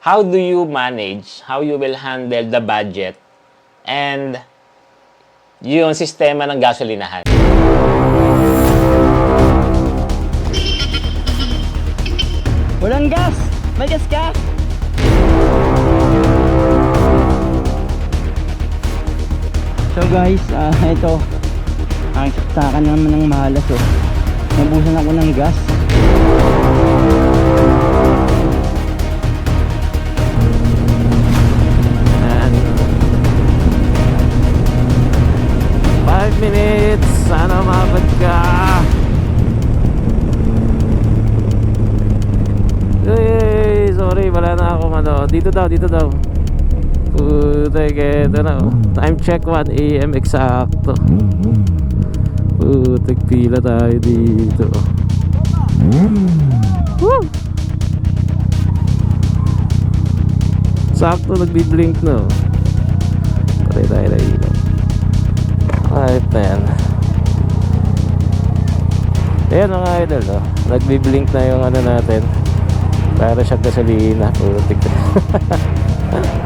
how do you manage, how you will handle the budget and yung sistema ng gasolinahan. Walang gas! May gas ka? So guys, ah ito. Ang saksakan naman ng mahalas oh. Nabusan ako ng gas. Ano. Dito daw, dito daw. Putek, ito na. oh. Time check 1 a.m. eksakto. Putek, pila tayo dito. Woo! Sakto nagbi-blink na. oh. Patay tayo na ilaw. Alright na yan. Ayan mga idol, no? Nagbi-blink na yung ano natin. Para siya gasolina. Putik. Let's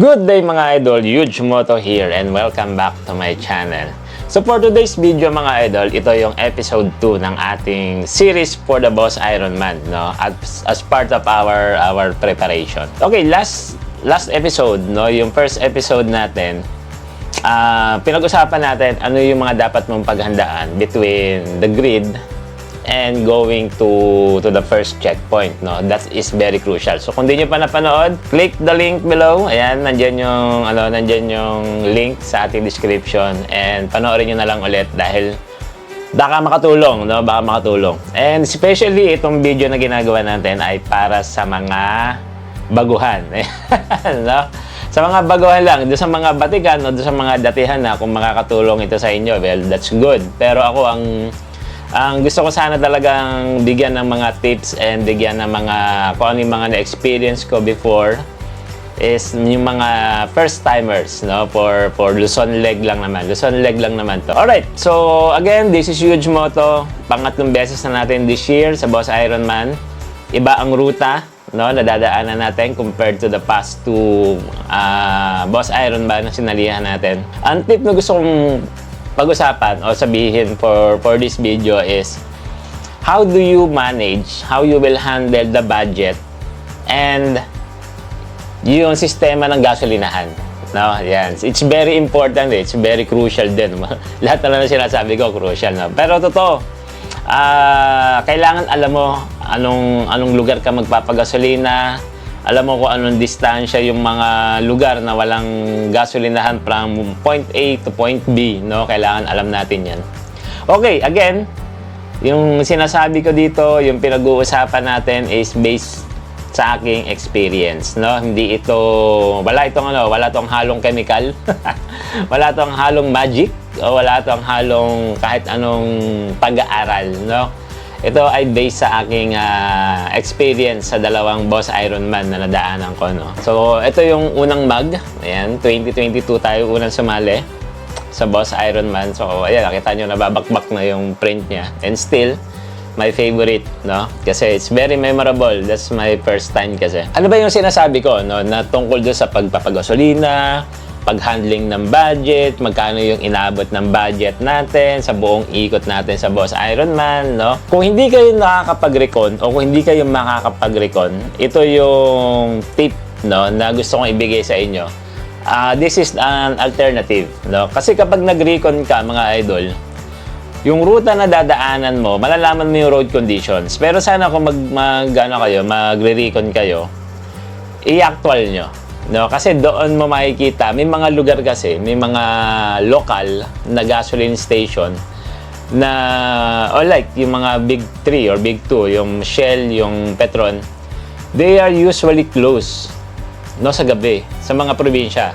Good day mga idol, Huge Moto here and welcome back to my channel. So for today's video mga idol, ito yung episode 2 ng ating series for the Boss Ironman, no? As, as part of our our preparation. Okay, last last episode, no, yung first episode natin, ah pinag-usapan natin ano yung mga dapat mong paghandaan between the grid and going to to the first checkpoint no? That is very crucial. So kung di nyo pa napanood click the link below. Ayan nandiyan yung ano nandiyan yung link sa ating description. And panoorin nyo na lang ulit dahil baka makatulong no? Baka makatulong. And especially itong video na ginagawa natin ay para sa mga baguhan. No? Sa mga baguhan lang, doon sa mga batikan o doon sa mga datihan na kung makakatulong ito sa inyo, well, that's good. Pero ako ang ang gusto ko sana talagang bigyan ng mga tips and bigyan ng mga kung ano yung mga na-experience ko before is yung mga first timers no? For for Luzon leg lang naman. Luzon leg lang naman to. Alright so again this is Huge Moto. Pangatlong beses na natin this year sa Boss Ironman. Iba ang ruta no? Nadadaanan natin compared to the past two ah, Boss Ironman na sinalihan natin. Ang tip na gusto kong pag-usapan o sabihin for for this video is how do you manage, how you will handle the budget and yung sistema ng gasolinahan. No, yan. It's very important, it's very crucial din. Lahat na lang sinasabi ko, crucial. No? Pero totoo, ah, kailangan alam mo anong, anong lugar ka magpapagasolina, Alam mo kung anong distansya yung mga lugar na walang gasolinahan from point A to point B, no? Kailangan alam natin yan. Okay, again, yung sinasabi ko dito, yung pinag-uusapan natin is based sa aking experience, no? Hindi ito wala itong ano, wala tong halong chemical. wala tong halong magic o wala tong halong kahit anong pag-aaral, no? Ito ay based sa aking ah, experience sa dalawang Boss Ironman na nadaanan ko, no? So, ito yung unang mag. Ayan, 2022 tayo unang sumali sa Boss Ironman. So, ayan, nakita nyo, nababakbak na yung print niya. And still, my favorite, no? Kasi it's very memorable. That's my first time kasi. Ano ba yung sinasabi ko, no? Na tungkol doon sa pagpapagasolina, pag-handling ng budget, magkano yung inabot ng budget natin sa buong ikot natin sa Boss Ironman, no? Kung hindi kayo nakakapag-recon o kung hindi kayo makakapag-recon, ito yung tip, no, na gusto kong ibigay sa inyo. Ah, this is an alternative, no? Kasi kapag nag-recon ka, mga idol, yung ruta na dadaanan mo, malalaman mo yung road conditions. Pero sana kung mag, mag ano kayo, magre-recon kayo, i-actual nyo. No, kasi doon mo makikita, may mga lugar kasi, may mga local na gasoline station na, or like, yung mga big 3 or big 2, yung Shell, yung Petron, they are usually closed no, sa gabi, sa mga probinsya.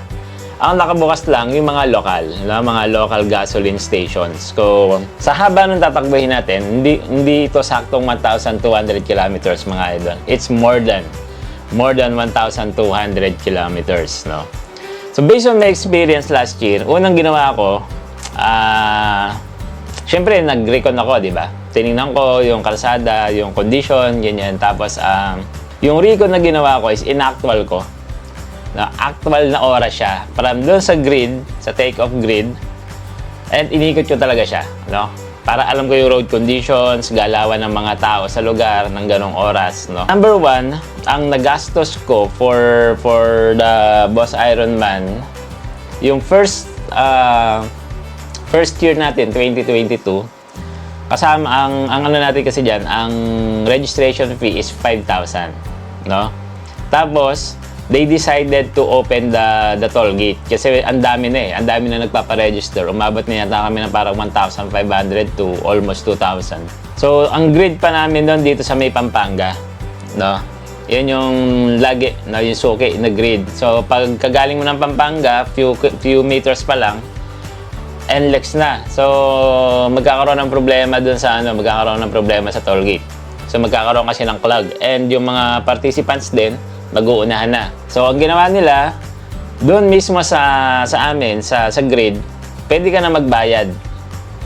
Ang nakabukas lang yung mga local, no, mga local gasoline stations. So, sa haba ng tatakbuhin natin, hindi, hindi ito saktong 1,200 kilometers mga idol. It's more than more than 1,200 kilometers, no? So, based on my experience last year, unang ginawa ko, ah, syempre, nag-recon ako, di ba? Tinignan ko yung kalsada, yung condition, ganyan. Tapos, um, yung recon na ginawa ko is inactual ko. Na actual na oras siya. From doon sa grid, sa take-off grid, and inikot ko talaga siya, no? Para alam ko yung road conditions, galawan ng mga tao sa lugar ng ganong oras, no? Number one, ang nagastos ko for for the Boss Ironman, yung first uh, first year natin, 2022, kasama ang ang ano natin kasi diyan, ang registration fee is 5,000, no? Tapos they decided to open the the toll gate kasi ang dami na eh, ang dami na nagpapa-register. Umabot na yata kami ng parang 1,500 to almost 2,000. So, ang grid pa namin doon dito sa May Pampanga, no? Yan yung lagi, no, yung suki na grid. So, pag kagaling mo ng Pampanga, few few meters pa lang, NLEX na. So, magkakaroon ng problema dun sa ano, magkakaroon ng problema sa toll gate. So, magkakaroon kasi ng clog. And yung mga participants din, mag-uunahan na. So, ang ginawa nila, doon mismo sa sa amin, sa sa grid, pwede ka na magbayad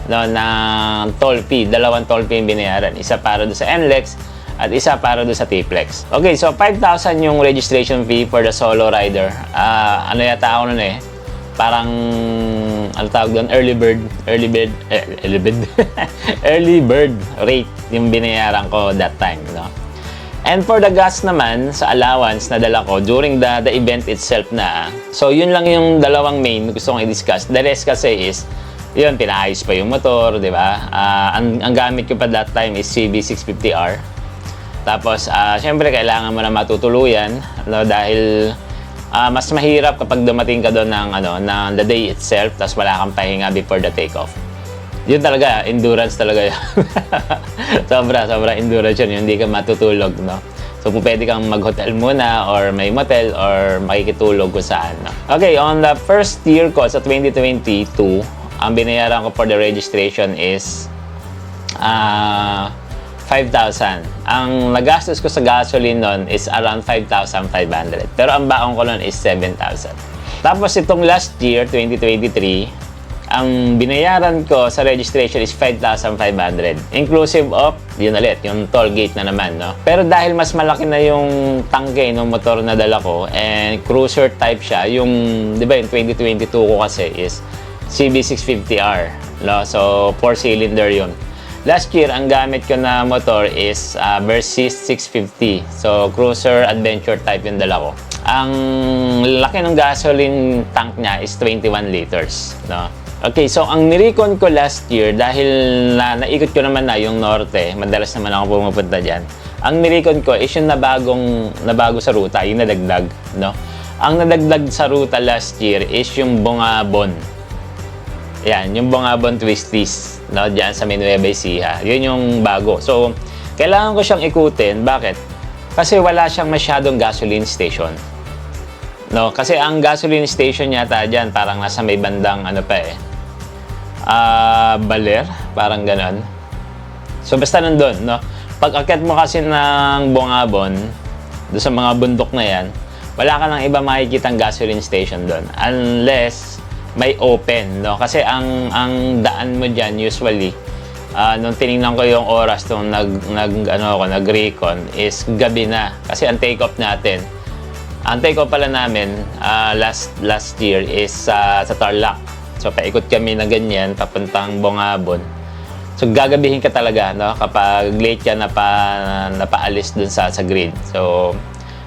no, ng toll fee. Dalawang toll fee yung binayaran. Isa para doon sa NLEX at isa para doon sa T-Flex. Okay, so 5,000 yung registration fee for the solo rider. Ah, ano yata ako nun eh? Parang, ano tawag doon? Early bird. Early bird. Eh, early bird. early bird rate yung binayaran ko that time. No? And for the gas naman, sa allowance na dala ko during the, the event itself na, so yun lang yung dalawang main gusto kong i-discuss. The rest kasi is, yun, pinaayos pa yung motor, di ba? Ah, ang, ang gamit ko pa that time is CB650R. Tapos, ah, syempre, kailangan mo na matutuluyan, no, dahil ah, mas mahirap kapag dumating ka doon ng, ano, ng the day itself, tapos wala kang pahinga before the takeoff. Yun talaga, endurance talaga yun. sobra, sobra endurance yun, hindi ka matutulog, no? So, kung pwede kang mag-hotel muna or may motel or makikitulog kung saan. No? Okay, on the first year ko sa 2022, ang binayaran ko for the registration is ah 5,000. Ang nagastos ko sa gasoline nun is around 5,500. Pero ang baon ko nun is 7,000. Tapos itong last year, 2023, ang binayaran ko sa registration is 5,500. Inclusive of, yun ulit, yung toll gate na naman, no? Pero dahil mas malaki na yung tangke ng motor na dala ko and cruiser type siya, yung, di ba, yung 2022 ko kasi is CB650R, no? So, 4-cylinder yun. Last year, ang gamit ko na motor is uh, Versys 650. So, cruiser adventure type yung dala ko. Ang laki ng gasoline tank niya is 21 liters, no? Okay, so ang nirecon ko last year, dahil na, naikot ko naman na yung norte, madalas naman ako pumupunta dyan, Ang nirecon ko is yung nabagong, nabago sa ruta, yung nadagdag, no? Ang nadagdag sa ruta last year is yung Bungabon. Yan, yung Bungabon Twisties, no? Diyan sa may Nueva Ecija. Yun yung bago. So, kailangan ko siyang ikutin. Bakit? Kasi wala siyang masyadong gasoline station. No, kasi ang gasoline station yata diyan parang nasa may bandang ano pa eh. Ah, Baler, parang ganon. So basta nandun, no? Pag akyat mo kasi ng Bungabon, doon sa mga bundok na yan, wala ka nang iba makikitang gasoline station doon. Unless may open, no? Kasi ang ang daan mo diyan usually ah nung tiningnan ko yung oras nung nag, nag ano ako nag-recon is gabi na kasi ang take off natin ang take off pala namin ah, last last year is sa sa Tarlac so paikot kami na ganyan papuntang Bongabon so gagabihin ka talaga no kapag late ka na pa napaalis dun sa sa grid so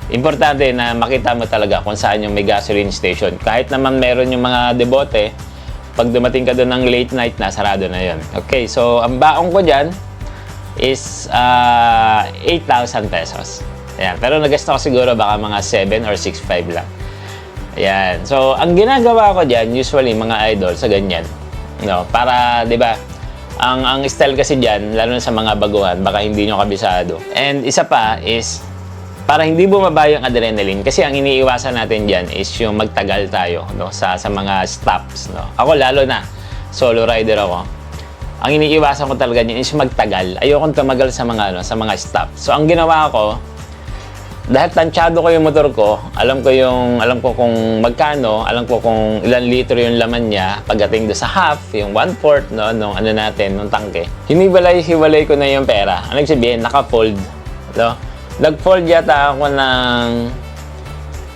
importante na makita mo talaga kung saan yung may gasoline station kahit naman meron yung mga debote pag dumating ka doon ng late night na, sarado na yon. Okay, so ang baong ko dyan is ah, 8,000 pesos. Ayan, pero nagasto ko siguro baka mga 7 or 6,500 lang. Ayan, so ang ginagawa ko dyan, usually mga idol sa ganyan, no, para, di ba, ang, ang style kasi dyan, lalo na sa mga baguhan, baka hindi nyo kabisado. And isa pa is, para hindi bumaba yung adrenaline kasi ang iniiwasan natin diyan is yung magtagal tayo no? Sa sa mga stops no? Ako lalo na solo rider ako. Ang iniiwasan ko talaga diyan is magtagal. Ayoko tumagal sa mga ano sa mga stops. So ang ginawa ko dahil tansyado ko yung motor ko, alam ko yung alam ko kung magkano, alam ko kung ilan litro yung laman niya pagdating do sa half, yung one fourth no nung ano natin, nung tangke. Hiniwalay-hiwalay ko na yung pera. Ano sabihin, naka-fold, no? Nag-fold yata ako ng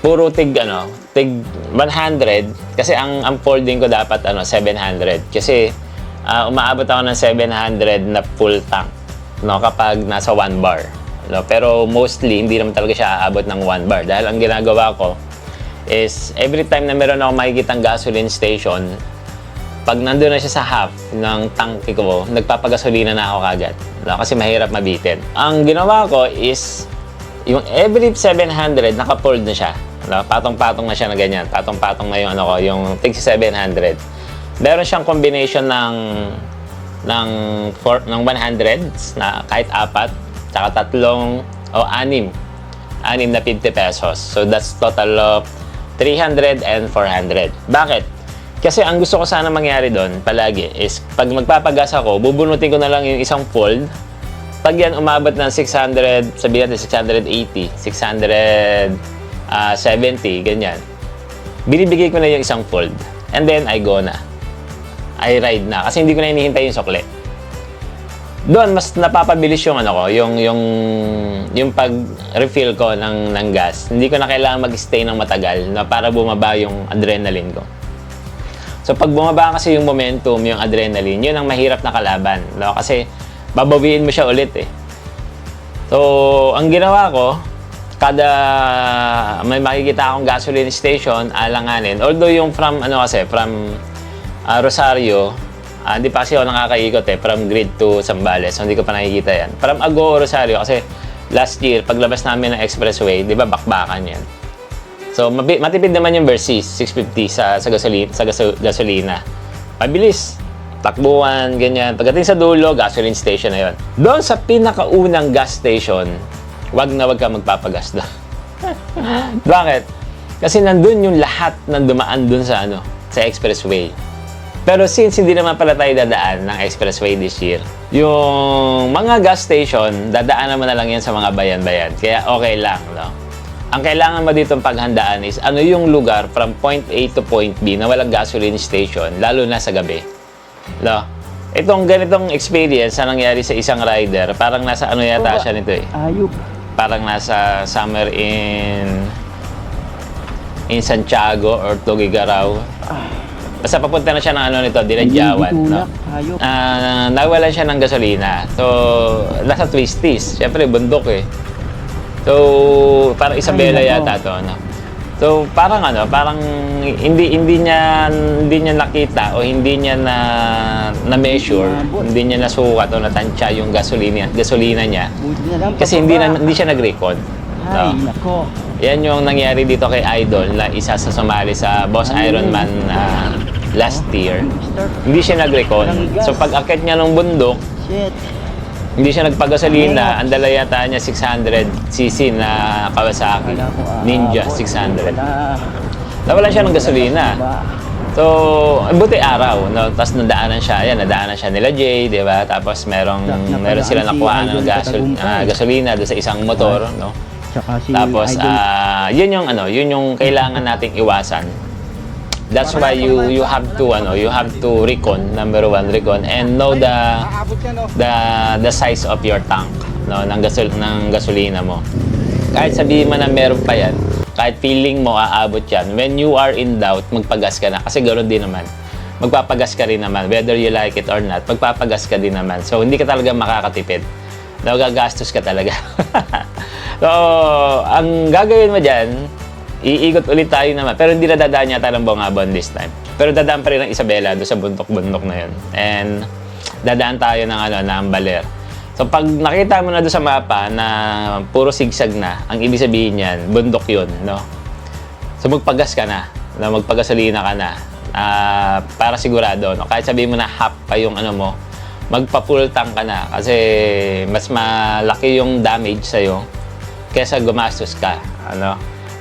puro tig ano, tig 100 kasi ang ang folding ko dapat ano 700 kasi ah, umaabot ako ng 700 na full tank no kapag nasa 1 bar. No, pero mostly hindi naman talaga siya aabot ng 1 bar dahil ang ginagawa ko is every time na meron ako makikitang gasoline station pag nandun na siya sa half ng tanke ko, nagpapagasolina na ako kagad. No? Kasi mahirap mabitin. Ang ginawa ko is, yung every 700, naka-fold na siya. No? Patong-patong na siya na ganyan. Patong-patong na yung ano ko, yung tig 700. Meron siyang combination ng ng four, ng 100 na kahit apat, tsaka tatlong o anim. Anim na 50 pesos. So that's total of 300 and 400. Bakit? Kasi ang gusto ko sana mangyari doon palagi is pag magpapagas ako, bubunutin ko na lang yung isang fold. Pag yan umabot ng 600, sabihin natin 680, 670, ganyan. Binibigay ko na yung isang fold. And then I go na. I ride na. Kasi hindi ko na hinihintay yung sukle. Doon mas napapabilis yung ano ko, yung yung yung pag-refill ko ng ng gas. Hindi ko na kailangan mag-stay ng matagal na para bumaba yung adrenaline ko. So pag bumaba kasi yung momentum, yung adrenaline, yun ang mahirap na kalaban. No? Kasi babawiin mo siya ulit eh. So, ang ginawa ko, kada may makikita akong gasoline station, alanganin. Although yung from, ano kasi, from ah, Rosario, ah, hindi pa kasi ako nakakaikot eh, from grid to Zambales. So, hindi ko pa nakikita yan. From Ago, Rosario, kasi last year, paglabas namin ng expressway, di ba, bakbakan yan. So, matipid naman yung Versys, 650 sa, sa, gasolina, sa gaso- gasolina. Mabilis. Takbuhan, ganyan. Pagdating sa dulo, gasoline station na yon. Doon sa pinakaunang gas station, wag na wag ka magpapagas doon. Bakit? Kasi nandun yung lahat ng dumaan dun sa ano, sa expressway. Pero since hindi naman pala tayo dadaan ng expressway this year, yung mga gas station, dadaan naman na lang yan sa mga bayan-bayan. Kaya okay lang, no? Ang kailangan mo ditong paghandaan is ano yung lugar from point A to point B na walang gasoline station, lalo na sa gabi. No? Itong ganitong experience na nangyari sa isang rider, parang nasa ano yata siya nito eh. Ayop. Parang nasa somewhere in in Santiago or Tugigaraw. Basta papunta na siya ng ano nito, Diladyawan. No? Ah, nawalan siya ng gasolina. So, nasa Twisties. Siyempre, bundok eh. So, parang Isabela Ay, yata to, no? So, parang ano, parang hindi hindi niya hindi niya nakita o hindi niya na na-measure, Umabot. hindi niya nasukat o natansya yung gasolina, gasolina niya. Na Kasi hindi, na, hindi siya nag-record. Ay, No? nako. Yan yung nangyari dito kay Idol na isa sa sumali sa Boss Ay. Ironman ah, last year. Start. Hindi siya nag-recon. So pag akit niya ng bundok, Shit. hindi siya nagpagasolina. Ay, Ang dala yata niya 600cc na Kawasaki ah, Ninja abot. 600. Wala. Nawalan siya ng gasolina. So, buti araw, no? Tapos nadaanan siya, yan, nadaanan siya nila Jay, di ba? Tapos merong, meron sila si nakuha ng gasol, Katagumpay. ah, gasolina doon sa isang motor, no? Tsaka si Tapos, Idol. ah, yun yung ano, yun yung kailangan nating iwasan. That's why you you have to ano, you have to recon number one recon and know the Aabot the the size of your tank no ng gasol ng gasolina mo. Kahit sabihin mo na meron pa yan, kahit feeling mo aabot yan, when you are in doubt, magpagas ka na. Kasi ganoon din naman. Magpapagas ka rin naman. Whether you like it or not, magpapagas ka din naman. So, hindi ka talaga makakatipid. Nagagastos ka talaga. so, ang gagawin mo dyan, iikot ulit tayo naman. Pero hindi na dadaan yata ng Bongabon this time. Pero dadaan pa rin ng Isabela doon sa buntok-buntok na yun. And dadaan tayo ng, ano, ng Baler. So pag nakita mo na doon sa mapa na puro sigsag na, ang ibig sabihin niyan, bundok yun, no? So magpagas ka na, na magpagasolina ka na. Ah, para sigurado, no? kahit sabihin mo na half pa yung ano mo, magpa-full tank ka na kasi mas malaki yung damage sa'yo kesa gumastos ka, ano?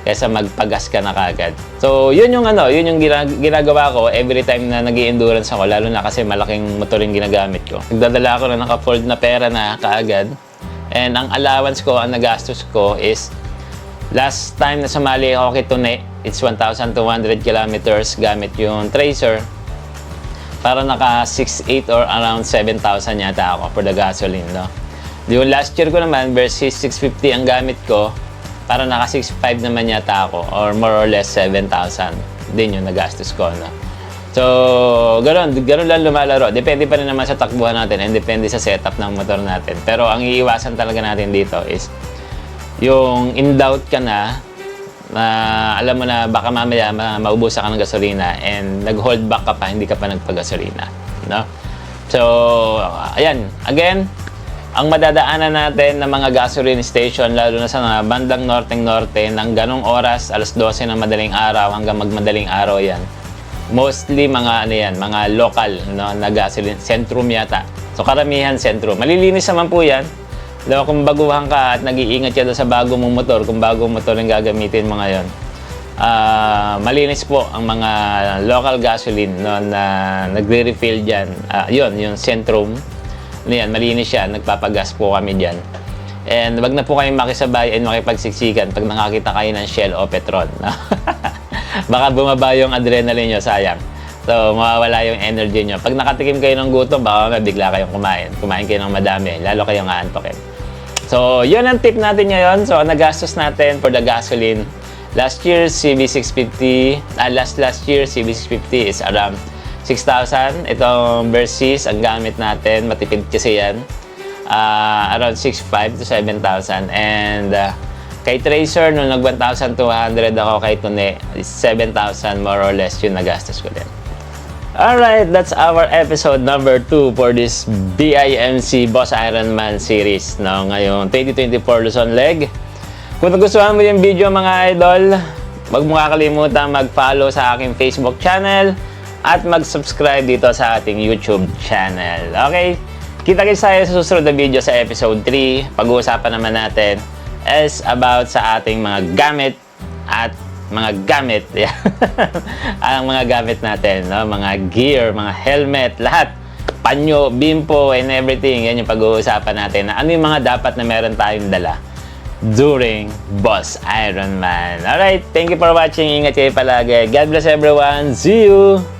Kesa magpagas ka na kagad. So, yun yung ano, yun yung gina- ginagawa ko every time na nag endurance ako, lalo na kasi malaking motor yung ginagamit ko. Nagdadala ako na naka-fold na pera na kaagad. And ang allowance ko, ang nagastos ko is Last time na sumali ako kay Tune, it's 1,200 kilometers gamit yung Tracer. Para naka 6.8 or around 7,000 yata ako for the gasoline, no? Yung last year ko naman versus 650 ang gamit ko, para naka 6.5 naman yata ako or more or less 7,000 din yung nagastos ko, no? So, ganoon, ganoon lang lumalaro. Depende pa rin naman sa takbuhan natin and depende sa setup ng motor natin. Pero ang iiwasan talaga natin dito is yung in doubt ka na, na alam mo na baka mamaya ma- maubusan ka ng gasolina and nag-hold back ka pa, hindi ka pa nagpagasolina. No? So, ayan. Again, ang madadaanan natin ng mga gasoline station, lalo na sa mga bandang norteng-norte, ng ganong oras, alas 12 ng madaling araw hanggang magmadaling araw yan. Mostly mga ano yan, mga local no, na gasoline, sentrum yata. So karamihan sentrum. Malilinis naman po yan. Diba, kung baguhan ka at nag-iingat ka sa bago mong motor, kung bagong motor yung gagamitin mo ngayon, ah malinis po ang mga local gasoline no, na nagre-refill dyan. Ah, yun, yung Centrum. Ano yan, malinis siya. Nagpapagas po kami dyan. And wag na po kayong makisabay and makipagsiksikan pag nakakita kayo ng Shell o Petron. no? Baka bumaba yung adrenaline nyo, sayang. So, mawawala yung energy nyo. Pag nakatikim kayo ng gutom, baka bigla kayong kumain. Kumain kayo ng madami, lalo kayong aantokin. So, yun ang tip natin ngayon. So, nagastos natin for the gasoline. Last year, CB650, ah, last last year, CB650 is around 6,000. Itong Versys, ang gamit natin, matipid kasi yan. Ah, around 6,500 to 7,000. And ah, kay Tracer, nung nag 1,200 ako kay Tune, is 7,000 more or less yung nagastos ko din. Alright, that's our episode number 2 for this BIMC Boss Ironman series no, ngayong 2024 Luzon Leg. Kung nagustuhan mo yung video mga idol, wag mo kakalimutan mag-follow sa aking Facebook channel at mag-subscribe dito sa ating YouTube channel. Okay? Kita-kits tayo sa susunod na video sa episode 3. Pag-uusapan naman natin is about sa ating mga gamit at mga gamit. Ang mga gamit natin, no? mga gear, mga helmet, lahat. Panyo, bimpo, and everything. Yan yung pag-uusapan natin na ano yung mga dapat na meron tayong dala during Boss Ironman. Alright, thank you for watching. Ingat kayo palagi. God bless everyone. See you!